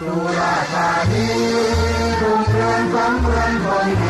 ตุลาธานีรุ่งเรืองสำเรืองคนดี